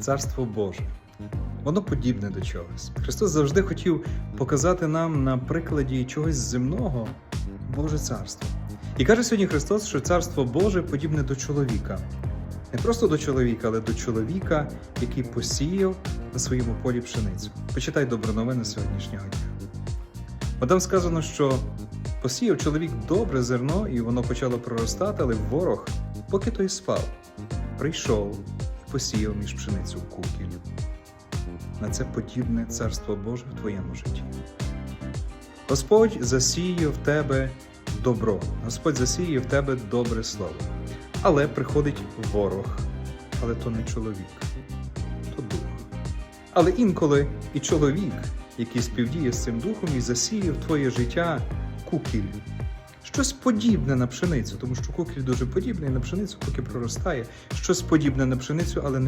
Царство Боже. Воно подібне до чогось. Христос завжди хотів показати нам на прикладі чогось земного Боже царство. І каже сьогодні Христос, що царство Боже подібне до чоловіка. Не просто до чоловіка, але до чоловіка, який посіяв на своєму полі пшеницю. Почитай добру новину сьогоднішнього дня. Бо там сказано, що посіяв чоловік добре зерно, і воно почало проростати, але ворог, поки той спав, прийшов посіяв між пшеницю кукіль. На це подібне царство Боже в твоєму житті. Господь засіє в тебе добро, Господь засіє в тебе добре слово. Але приходить ворог, але то не чоловік, то дух. Але інколи і чоловік, який співдіє з цим духом і засіє в твоє життя кукіль. Щось подібне на пшеницю, тому що кукіль дуже подібний на пшеницю, поки проростає. Щось подібне на пшеницю, але не